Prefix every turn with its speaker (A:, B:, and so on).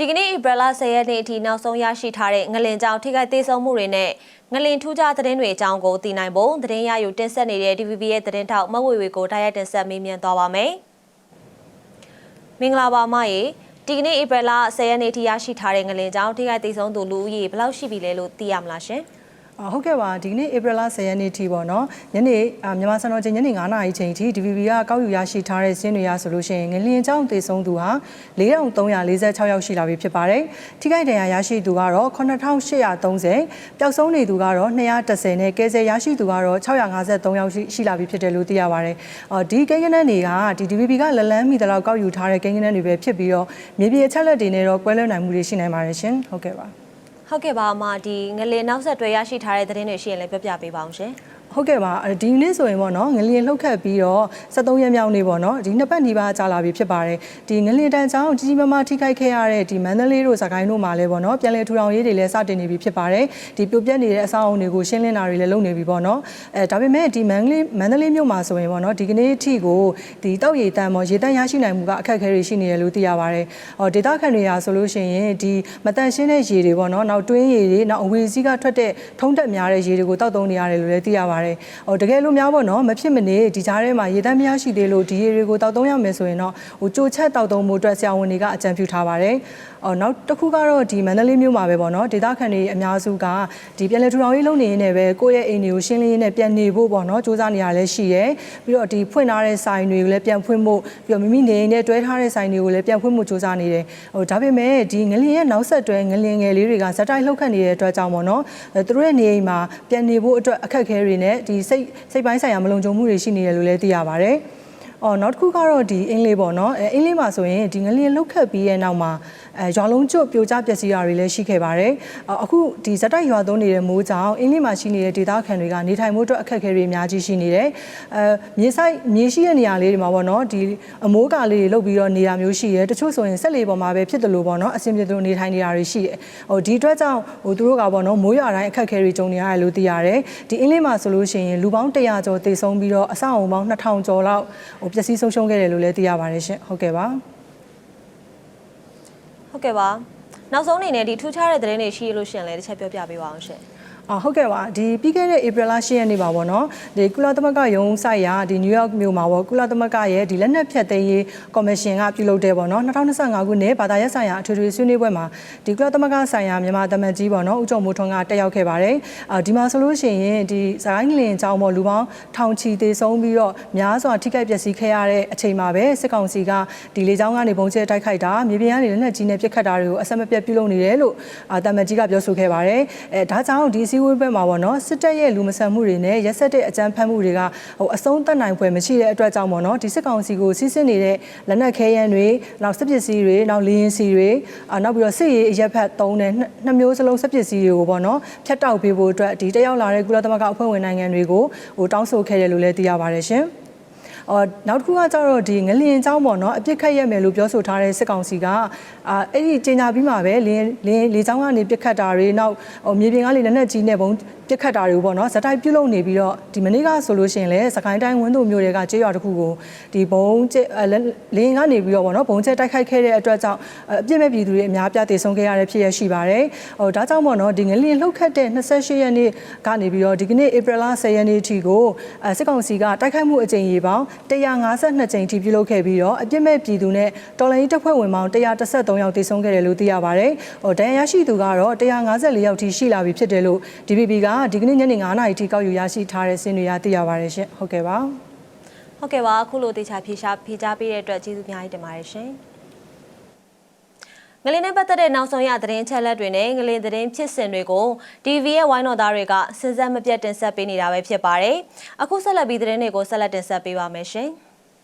A: ဒီကနေ့ဧပြီလ10ရက်နေ့အထိနောက်ဆုံးရရှိထားတဲ့ငလင်ကြောင်ထိခိုက်သေးဆုံးမှုတွေနဲ့ငလင်ထူးခြားသတင်းတွေအကြောင်းကိုသိနိုင်ဖို့သတင်းရယူတင်ဆက်နေတဲ့ DVB ရဲ့သတင်းထောက်မဝေဝေကိုတိုက်ရိုက်တင်ဆက်မေးမြန်းသွားပါမယ်။မင်္ဂလာပါမရေဒီကနေ့ဧပြီလ10ရက်နေ့ထိရရှိထားတဲ့ငလင်ကြောင်ထိခိုက်သေးဆုံးသူလူဦးရေဘယ်လောက်ရှိပြီလဲလို့သိရမလားရှင်။
B: အာ ဟုတ်ကဲ့ပါဒီကနေ့ဧပြီလ10ရက်နေ့ထိပေါ့နော်ညနေအာမြန်မာစံတော်ချိန်ညနေ9နာရီချိန်ထိ DVB ကကောက်ယူရရှိထားတဲ့စင်းတွေရဆိုလို့ရှိရင်ငလျင်ကြောင့်သေဆုံးသူဟာ4346ယောက်ရှိလာပြီဖြစ်ပါတယ်ထိခိုက်ဒဏ်ရာရရှိသူကတော့9830ပျောက်ဆုံးနေသူကတော့210နဲ့ကယ်ဆယ်ရရှိသူကတော့653ယောက်ရှိရှိလာပြီဖြစ်တယ်လို့သိရပါတယ်အော်ဒီကိန်းဂဏန်းတွေကဒီ DVB ကလလန်းမိတလောက်ကောက်ယူထားတဲ့ကိန်းဂဏန်းတွေပဲဖြစ်ပြီးတော့မြေပြင်အချက်လက်တွေနဲ့တော့ကွဲလွဲနိုင်မှုတွေရှိနိုင်ပါတယ်ရှင်ဟုတ်ကဲ့ပါ
A: ဟုတ်ကဲ့ပါအမဒီငလင်နောက်ဆက်တွဲရရှိထားတဲ့သတင်းတွေရှိရင်လည်းပြောပြပေးပါအောင်ရှင်
B: ဟုတ်ကဲ့ပါဒီနေ့ဆိုရင်ပေါ့နော်ငလျင်လှုပ်ခတ်ပြီးတော့73ရက်မြောက်နေ့ပေါ့နော်ဒီနှစ်ပတ်နီးပါးကြာလာပြီဖြစ်ပါတယ်ဒီငလျင်တန်ချောင်းကြီးကြီးမားမားထိခိုက်ခဲ့ရတဲ့ဒီမန္တလေးတို့စကိုင်းတို့မှာလည်းပေါ့နော်ပြန်လည်ထူထောင်ရေးတွေလည်းစတင်နေပြီဖြစ်ပါတယ်ဒီပြိုပြက်နေတဲ့အဆောက်အအုံတွေကိုရှင်းလင်းတာတွေလည်းလုပ်နေပြီပေါ့နော်အဲဒါပေမဲ့ဒီမန္တလေးမန္တလေးမြို့မှာဆိုရင်ပေါ့နော်ဒီကနေ့အထိကိုဒီတောက်ရည်တန်ပေါ့ရေတန့်ရရှိနိုင်မှုကအခက်အခဲတွေရှိနေတယ်လို့သိရပါတယ်ဟောဒေတာခန်တွေရာဆိုလို့ရှိရင်ဒီမတန့်ရှင်းတဲ့ရေတွေပေါ့နော်နောက်တွင်းရေတွေနောက်အဝေစီးကထွက်တဲ့ထုံးတက်များတဲ့ရေတွေကိုတောက်သုံးနေရတယ်လို့လည်းသိရပါတယ်ဟောတကယ်လို့များပေါ့နော်မဖြစ်မနေဒီကြားထဲမှာရေတန့်မရရှိသေးလို့ဒီရေတွေကိုတောက်သုံးရမယ်ဆိုရင်တော့ဟိုကြိုချက်တောက်သုံးမှုအတွက်ဆရာဝန်တွေကအကြံပြုထားပါတယ်အော်နောက်တစ်ခုကတော့ဒီမန္တလေးမြို့မှာပဲပေါ့နော်ဒေတာခန်တွေအများစုကဒီပြည်လဲထူထောင်ရေးလုပ်နေရင်းနဲ့ပဲကိုယ့်ရဲ့အိမ်တွေကိုရှင်းလင်းရင်းနဲ့ပြန်နေဖို့ပေါ့နော်စူးစမ်းနေရလဲရှိရဲပြီးတော့ဒီဖွင့်ထားတဲ့ဆိုင်တွေကိုလည်းပြန်ဖွင့်ဖို့ပြီးတော့မိမိနေအိမ်နဲ့တွဲထားတဲ့ဆိုင်တွေကိုလည်းပြန်ဖွင့်ဖို့စူးစမ်းနေတယ်ဟိုဒါပေမဲ့ဒီငလင်ရဲ့နောက်ဆက်တွဲငလင်ငယ်လေးတွေကဇက်တိုက်လှုပ်ခတ်နေတဲ့အတွက်ကြောင့်ပေါ့နော်အဲသူတို့ရဲ့နေအိမ်မှာပြန်နေဖို့အတွက်အခက်အခဲတွေနဲ့ဒီစိတ်စိတ်ပိုင်းဆိုင်ရာမလုံခြုံမှုတွေရှိနေတယ်လို့လည်းသိရပါတယ် အော်နောက်တစ်ခုကတော့ဒီအင်းလေးပေါ့နော်အဲအင်းလေးမှာဆိုရင်ဒီငလျင်လှုပ်ခတ်ပြီးရဲ့နောက်မှာအဲရွာလုံးကျွတ်ပြိုကျပျက်စီးတာတွေလည်းရှိခဲ့ပါတယ်အော်အခုဒီဇက်တိုက်ရွာသွန်းနေတဲ့မိုးကြောင့်အင်းလေးမှာရှိနေတဲ့ဒေသခံတွေကနေထိုင်မှုအတွက်အခက်အခဲတွေအများကြီးရှိနေတယ်အဲမြေဆိုင်မြေရှိတဲ့နေရာလေးတွေမှာပေါ့နော်ဒီအမိုးကာလေးတွေလုတ်ပြီးတော့နေတာမျိုးရှိရဲတချို့ဆိုရင်ဆက်လေပေါ်မှာပဲဖြစ်တယ်လို့ပေါ့နော်အဆင်ပြေသလိုနေထိုင်နေတာတွေရှိတယ်ဟိုဒီအတွက်ကြောင့်ဟိုသူတို့ကပေါ့နော်မိုးရွာတိုင်းအခက်အခဲတွေကြုံနေရတယ်လို့သိရတယ်ဒီအင်းလေးမှာဆိုလို့ရှိရင်လူပေါင်း100ကျော်တေဆုံးပြီးတော့အဆောက်အအုံပေါင်း2000ကျော်လောက်ဟိုပျက်စီးဆုံးရှုံးခဲ့တယ်လို့လည်းသိရပါတယ်ရှင်ဟုတ်ကဲ့ပါ
A: ဟုတ်ကဲ့ပါနောက်ဆုံးအနေနဲ့ဒီထူးခြားတဲ့သတင်းတွေရှိရလို့ရှရင်လည်းတစ်ချက်ပြောပြပေးပါအောင်ရှင်
B: အာဟုတ်ကဲ့ပါဒီပြီးခဲ့တဲ့ April လ10ရက်နေ့ပါပေါ့နော်ဒီကုလသမဂ္ဂရုံးဆိုင်ရာဒီ New York မြို့မှာပေါ့ကုလသမဂ္ဂရဲ့ဒီလက်နက်ဖြတ်သိမ်းရေးကော်မရှင်ကပြုလုပ်တဲ့ပေါ့နော်2025ခုနှစ်ဘာသာရပ်ဆိုင်ရာအထွေထွေဆွေးနွေးပွဲမှာဒီကုလသမဂ္ဂဆိုင်ရာမြန်မာတမန်ကြီးပေါ့နော်ဦးကျော်မိုးထွန်းကတက်ရောက်ခဲ့ပါတယ်အာဒီမှာဆိုလို့ရှိရင်ဒီစကိုင်းလင်အကြောင်းပေါ့လူပေါင်းထောင်ချီသေဆုံးပြီးတော့များစွာထိခိုက်ပျက်စီးခဲ့ရတဲ့အချိန်မှာပဲစစ်ကောင်စီကဒီလေကြောင်းကနေပုံကျဲတိုက်ခိုက်တာမြေပြင်ကနေလက်နက်ကြီးနဲ့ပစ်ခတ်တာတွေကိုအဆက်မပြတ်ပြုလုပ်နေတယ်လို့အာတမန်ကြီးကပြောဆိုခဲ့ပါတယ်အဲဒါကြောင့်ဒီစည်းဝေးပွဲမှာပေါ့နော်စစ်တပ်ရဲ့လူမဆန်မှုတွေနဲ့ရက်ဆက်တဲ့အကြမ်းဖက်မှုတွေကဟိုအဆုံးသတ်နိုင်ဖွယ်မရှိတဲ့အတွက်ကြောင့်ပေါ့နော်ဒီစစ်ကောင်စီကိုစီးဆင်းနေတဲ့လက်နက်ခဲယမ်းတွေနောက်စစ်ပစ္စည်းတွေနောက်လေရင်စီတွေအာနောက်ပြီးတော့စစ်ရေးအရက်ဖက်သုံးတဲ့နှစ်နှစ်မျိုးစလုံးစစ်ပစ္စည်းတွေကိုပေါ့နော်ဖြတ်တောက်ပေးဖို့အတွက်ဒီတက်ရောက်လာတဲ့ကုလသမဂ္ဂအဖွဲ့ဝင်နိုင်ငံတွေကိုဟိုတောင်းဆိုခဲ့တယ်လို့လည်းသိရပါတယ်ရှင် အော်နောက်တစ်ခုကကျတော့ဒီငလျင်အကြောင်းပေါ့နော်အပြစ်ခတ်ရက်မယ်လို့ပြောဆိုထားတဲ့စစ်ကောင်စီကအာအဲ့ဒီကြေညာပြီးမှပဲလင်းလင်းလေချောင်းကနေပြစ်ခတ်တာတွေနောက်ဟိုမြေပြင်ကလေလက်နက်ကြီးနဲ့ဘုံပြစ်ခတ်တာတွေပေါ့နော်ဇက်တိုက်ပြုတ်လုံနေပြီးတော့ဒီမနေ့ကဆိုလို့ရှိရင်လည်းစကိုင်းတိုင်းဝင်းတို့မျိုးတွေကကျေးရွာတစ်ခုကိုဒီဘုံကျဲလင်းကနေပြီးတော့ပေါ့နော်ဘုံကျဲတိုက်ခိုက်ခဲ့တဲ့အတွက်ကြောင့်အပြစ်မဲ့ပြည်သူတွေအများပြားတည်ဆုံခဲ့ရတဲ့ဖြစ်ရရှိပါတယ်ဟိုဒါကြောင့်ပေါ့နော်ဒီငလျင်လှုပ်ခတ်တဲ့28ရက်နေ့ကနေပြီးတော့ဒီကနေ့ April 10ရက်နေ့အထိကိုအဲစစ်ကောင်စီကတိုက်ခိုက်မှုအကြိမ်ရေပေါင်း152ကြိမ်ထိပြုလုပ်ခဲ့ပြီးတော့အပြစ်မဲ့ပြည်သူနဲ့တော်လိုင်းတပ်ဖွဲ့ဝင်ပေါင်း133ယောက်တည်ဆုံခဲ့တယ်လို့သိရပါတယ်ဟိုဒဏ်ရာရရှိသူကတော့154ယောက်ထိရှိလာပြီဖြစ်တယ်လို့ DPP ကဒီကနေ့ညနေ9:00နာရီထိကောက်ယူရရှိထားတဲ့စင်းတွေရသိရပါတယ်ရှင်ဟုတ်ကဲ့ပါ
A: ဟုတ်ကဲ့ပါအခုလိုတေချာဖြေရှာဖြေချပေးတဲ့အတွက်ကျေးဇူးအများကြီးတင်ပါတယ်ရှင် ငလင်းနဲ့ပတ်သက်တဲ့နောက်ဆုံးရသတင်းချက်လက်တွေနဲ့ငလင်းသတင်းဖြစ်စဉ်တွေကို TV ရဲ့ဝိုင်းတော်သားတွေကစဉ်ဆက်မပြတ်တင်ဆက်ပေးနေတာပဲဖြစ်ပါတယ်အခုဆက်လက်ပြီးသတင်းတွေကိုဆက်လက်တင်ဆက်ပေးပါမယ်ရှင်